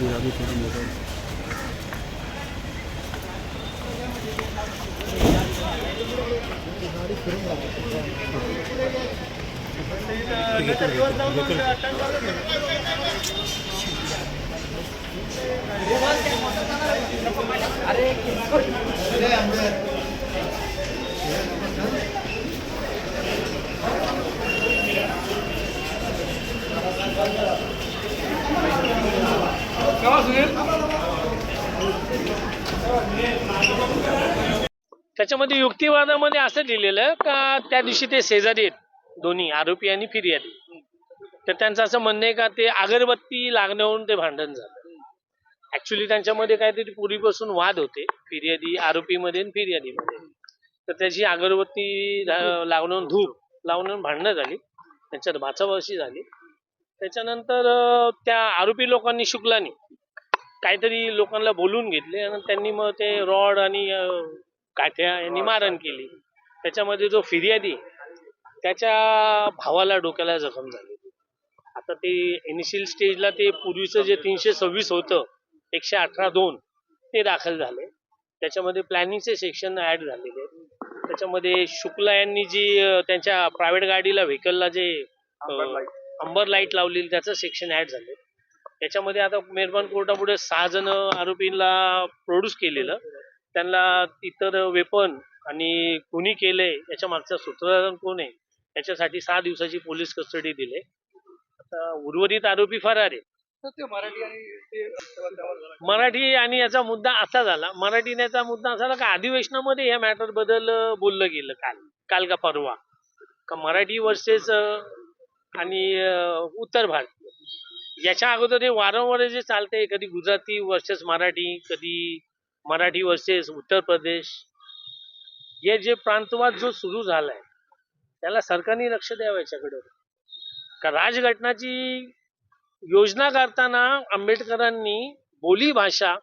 गुलाबी थोड़ी मोबाइल अरे त्याच्यामध्ये युक्तिवादामध्ये असं लिहिलेलं का त्या दिवशी ते शेजारी आहेत दोन्ही आरोपी आणि फिर्यादी. तर त्यांचं असं म्हणणं आहे का ते अगरबत्ती लागण्यावरून ते भांडण झालं. ऍक्च्युली त्यांच्यामध्ये काहीतरी पूर्वीपासून वाद होते फिर्यादी आरोपीमध्ये आणि फिर्यादीमध्ये. तर त्याची अगरबत्ती ला- धूप लावण्यावरून भांडणं झाली. त्यांच्यात भाचाभाची झाली. त्याच्यानंतर त्या आरोपी लोकांनी शुक्लानी काहीतरी लोकांना बोलून घेतले आणि त्यांनी मग ते रॉड आणि काठ्या यांनी मारण केली. त्याच्यामध्ये जो फिर्यादी त्याच्या भावाला डोक्याला जखम झाली. आता ते इनिशियल स्टेजला ते पूर्वीचं जे तीनशे सव्वीस होतं एकशे अठरा दोन ते दाखल झाले. त्याच्यामध्ये प्लॅनिंगचे सेक्शन ऍड झालेले. त्याच्यामध्ये शुक्ला यांनी जी त्यांच्या प्रायव्हेट गाडीला व्हेकलला जे अंबर लाइट लावलेली त्याचं सेक्शन ऍड झाले. त्याच्यामध्ये आता मेहरबान कोर्टापुढे सहा जण आरोपींना प्रोड्यूस केलेलं. त्यांना इतर वेपन आणि कुणी केलंय याच्या मागचा सूत्रधार कोण आहे याच्यासाठी सहा दिवसाची पोलीस कस्टडी दिले आता उर्वरित आरोपी फरार आहे मराठी आणि याचा मुद्दा असा झाला मराठी याचा मुद्दा असा झाला का अधिवेशनामध्ये या मॅटरबद्दल बोललं गेलं काल काल का परवा. का मराठी वर्सेस आणि उत्तर भारतीय. याच्या अगोदर हे वारंवार जे चालतंय कधी गुजराती वर्सेस मराठी कधी मराठी वर्सेस उत्तर प्रदेश हे जे प्रांतवाद जो सुरू झालाय त्याला सरकारने लक्ष द्यावं याच्याकडे. का राजघटनाची योजना करताना आंबेडकरांनी बोली भाषा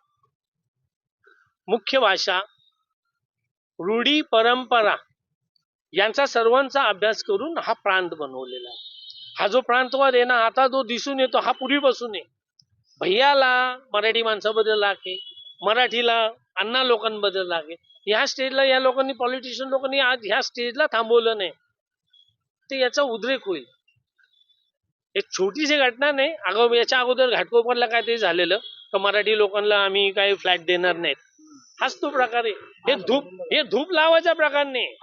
मुख्य भाषा रूढी परंपरा यांचा सर्वांचा अभ्यास करून हा प्रांत बनवलेला आहे. हा जो प्रांतवाद आहे ना आता जो दिसून येतो हा पूर्वीपासून आहे. भैयाला मराठी माणसाबद्दल लागे मराठीला अण्णा लोकांबद्दल लागे. ह्या स्टेजला या लोकांनी पॉलिटिशियन लोकांनी आज ह्या स्टेजला थांबवलं नाही. ते याचा उद्रेक होईल. एक छोटीशी घटना नाही अगं याच्या अगोदर घाटकोपरला काहीतरी झालेलं तर मराठी लोकांना आम्ही काही फ्लॅट देणार नाहीत. हाच तो प्रकार आहे. हे धूप हे धूप लावायचा प्रकार नाही.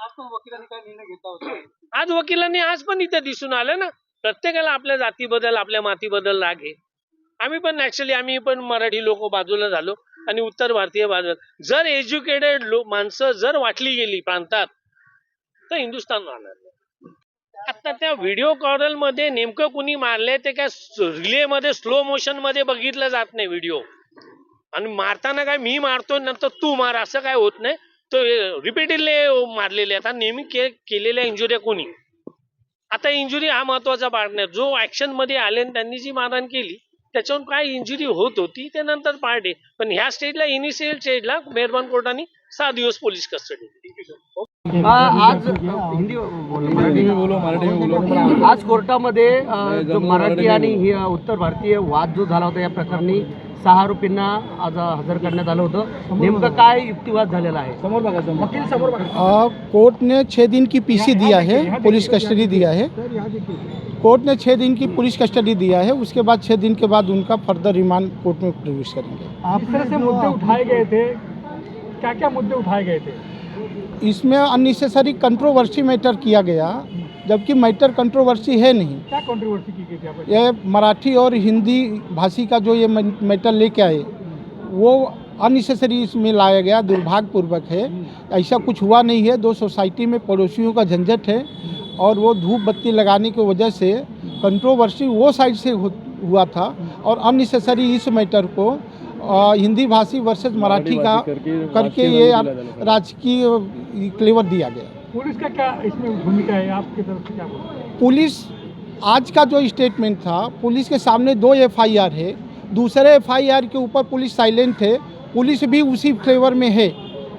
आज वकिलांनी आज पण इथे दिसून आलं ना. प्रत्येकाला आपल्या जातीबद्दल आपल्या मातीबद्दल राग आहे आम्ही पण ऍक्च्युली आम्ही पण मराठी लोक बाजूला झालो. आणि उत्तर भारतीय बाजूला. जर एज्युकेटेड लोक माणसं जर वाटली गेली प्रांतात तर हिंदुस्थान राहणार आता त्या व्हिडिओ कॉलमध्ये नेमकं कुणी मारले ते काय रिले मध्ये स्लो मोशनमध्ये बघितलं जात नाही व्हिडिओ आणि मारताना काय मी मारतो नंतर तू मार असं काय होत नाही. तो रिपीटेडली मारलेले आता नेहमी के, केलेल्या इंजुऱ्या कोणी? आता इंजुरी हा महत्त्वाचा पार्ट नाही. जो ऍक्शनमध्ये आले आणि त्यांनी जी मारहाण केली त्याच्यावरून काय इंजुरी होत होती ते नंतर पार्ट. आहे पण ह्या स्टेजला इनिशियल स्टेजला मेहरबान कोर्टाने सहा दिवस पोलीस कस्टडी दिली. आज हिंदी आज कोर्टामध्ये जो मराठी आणि उत्तर भारतीय वाद जो झाला होता या प्रकरणी सहा आज हजर करण्यात आलं होतं. नेमकं काय युक्तिवाद झालेला आहे? समोर बघा वकील समोर बघा. कोर्ट ने छः दिन की पीसी दिया है पुलिस कस्टडी दिया है कोर्ट ने छः दिन की पुलिस कस्टडी दिया है उसके बाद छः दिन के बाद उनका फर्दर रिमांड कोर्ट में प्रवेश करेंगे। किस तरह से मुद्दे उठाए गए थे? क्या क्या मुद्दे उठाए गए थे? इसमें अननेसेसरी कंट्रोवर्सी मैटर किया गया। जबकि मैटर कंट्रोवर्सी है नहीं। क्या कंट्रोवर्सी की गई यहाँ ये मराठी और हिंदी भाषी का जो ये मैटर लेके आए वो अननेसेसरी इसमें लाया गया दुर्भाग्यपूर्वक है। ऐसा कुछ हुआ नहीं है। दो सोसाइटी में पड़ोसियों का झंझट है और वो धूप बत्ती लगाने की वजह से कंट्रोवर्सी वो साइड से हो, हुआ था और अननेसेसरी इस मैटर को हिंदी भाषी वर्सेज मराठी का करके ये राजकीय क्लेवर दिया गया। पुलिस का क्या इसमें भूमिका है? आपकी तरफ़ से क्या बोलते पुलिस आज का जो स्टेटमेंट था पुलिस के सामने दो एफआईआर है। दूसरे एफआईआर के ऊपर पुलिस साइलेंट है। पुलिस भी उसी फ्लेवर में है।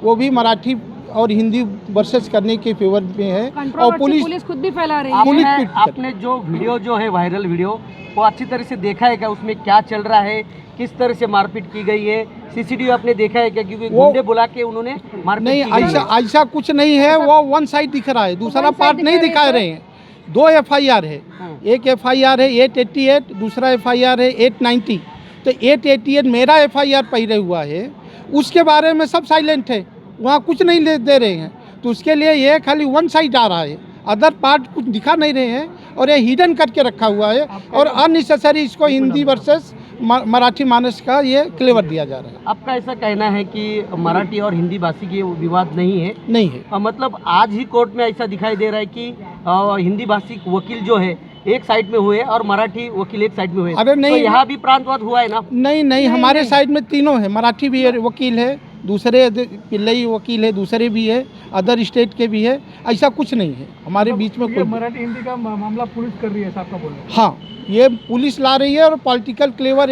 वो भी मराठी और हिंदी वर्सेस करने के फेवर में है। और पुलिस पुलिस खुद भी फैला रही है। आपने आपने जो वीडियो जो है वायरल वीडियो वो अच्छी तरह से देखा है क्या? उसमें क्या चल रहा है? किस तरह से मारपीट की गई है? सीसीटीवी आपने देखा है क्या? क्योंकि गुंडे बुला के उन्होंने मारपीट नहीं ऐसा ऐसा कुछ नहीं है। वो वन साइड दिख रहा है। दूसरा पार्ट नहीं दिखा रहे हैं दो एफआईआर है। हाँ। एक एफआईआर है एट एट्टी एट दूसरा एफआईआर है एट नाइन्टी तो एट एट्टी एट मेरा एफआईआर पहले हुआ है। उसके बारे में सब साइलेंट है। वहाँ कुछ नहीं ले दे रहे हैं। तो उसके लिए ये खाली वन साइड आ रहा है। अदर पार्ट कुछ दिखा नहीं रहे हैं। और ये हिडन करके रखा हुआ है और अननेसेसरी इसको हिंदी वर्सेस मराठी मानस का ये क्लेवर दिया जा रहा है। आपका ऐसा कहना है कि मराठी और हिंदी भाषी की विवाद नहीं है? नहीं है। अ, मतलब आज ही कोर्ट में ऐसा दिखाई दे रहा है कि अ, हिंदी भाषी वकील जो है एक साइड में हुए और मराठी वकील एक साइड में हुए। अरे नहीं। तो यहाँ भी प्रांतवाद हुआ है ना? नहीं नहीं हमारे साइड में तीनों है। मराठी भी वकील है दूसरे पिल्लई वकील है दूसरे भी है अदर स्टेट के भी है ऐसा कुछ नहीं है। हमारे बीच में कोई मराठी हिंदी का मामला पुलिस कर रही है आपका बोलना है? हाँ ये पुलिस ला रही है और पॉलिटिकल क्लेवर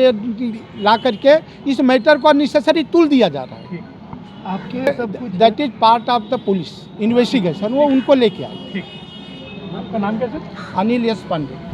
ला करके इस मैटर को अननेसेसरी तुल दिया जा रहा है। आपके that is part of the police investigation वो उनको लेके आए। आपका नाम क्या सर? अनिल यश पांडे।